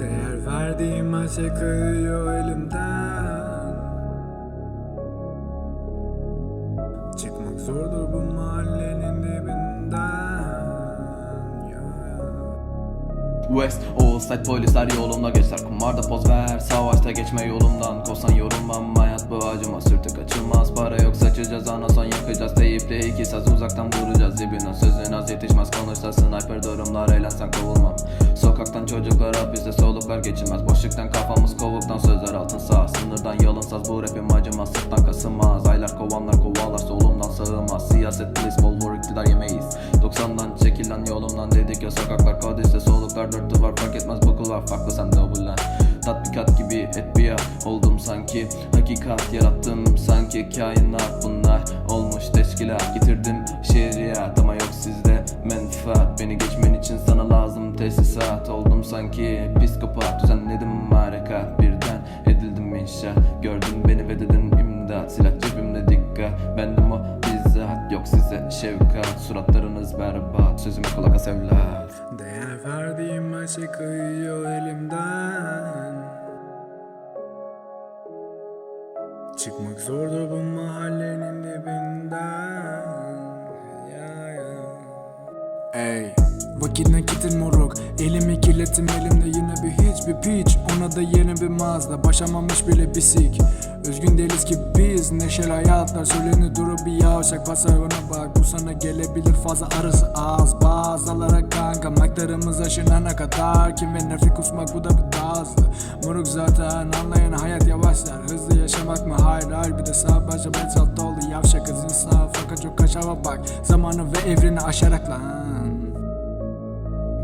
Değer verdiğim her şey kayıyor elimden. Çıkmak zordur bu mahallenin dibinden West, Oğuzside polisler yolumda geçer. Kumarda poz ver, savaşta geçme yolumdan. Kovsan yorulmam, hayat bu acıma. Sürtü kaçılmaz, para yok saçacağız Ana son yakacağız, teyiple iki saz Uzaktan vuracağız. Dibine Sözün az yetişmez, konuşsa sniper durumlar Eğlensen kovulmam. Sokaktan çocuklar hapiste soluklar geçilmez Boşluktan kafamız kovuktan sözler altın sağ. Sınırdan yalınsaz bu rapim acımaz Sırttan kasılmaz, aylar kovanlar kovalar Solumdan sığmaz, siyaset polis bol vur iktidar yemeyiz 90'dan çekilen yolumdan dedik ya sokaklar kodiste soluklar dört duvar fark etmez bu kulvar. Farklı sen double Tatbikat gibi et bir ya. Oldum sanki. Hakikat yarattım sanki. Kainat bunlar. Olmuş teşkilat. Getirdim şeriat Suratlarınız berbat Sözüme kulak as evlat. Değer verdiğim her şey kayıyor elimden. Çıkmak zordur bu mahallenin dibinden. Ya. Ey Vakit nakitin moruk. Elimi kirletim elimde yine bir hiç bir piç. Ona da yeni bir Mazda Başamamış bile bisik. Özgün değiliz ki biz Neşeli hayatlar söyleni duru bir yavşak Pasarına bak. Bu sana gelebilir fazla arası az. Bazılara kanka maklarımız aşınana kadar. Kim ve nefret kusmak bu da bir hızlı Moruk zaten anlayan hayat yavaşlar. Hızlı yaşamak mı? Hayır hayır. Bir de sağ başa dolu Yavşak kız insan fakat çok kaçava bak. Zamanı ve evreni aşarak lan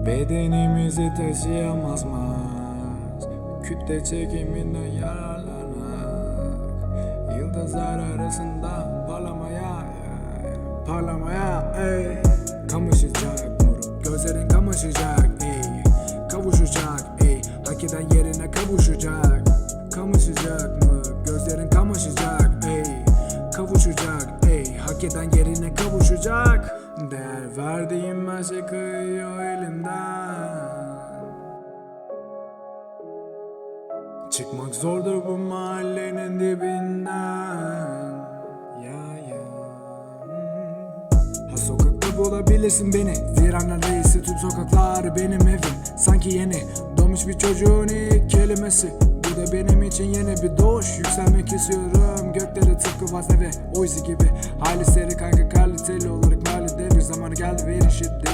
Bedenimizi taşıyamaz mı? Kütle çekiminden yararlanak Yıldızlar arasında parlamaya Parlamaya ey kavuşacak. Değer verdiğim her şey kayıyor elimden Çıkmak zordur bu mahallenin dibinden. Ya ya. Ha sokakta bulabilirsin beni. Viranın reisi tüm sokaklar benim evim. Sanki yeni doğmuş bir çocuğun ilk kelimesi Bu benim için yeni bir doğuş. Yükselmek istiyorum gökleri tıpkı vazneve Oysi gibi. Hali seri kanka kaliteli olarak mahallede bir zamanı geldi ve erişip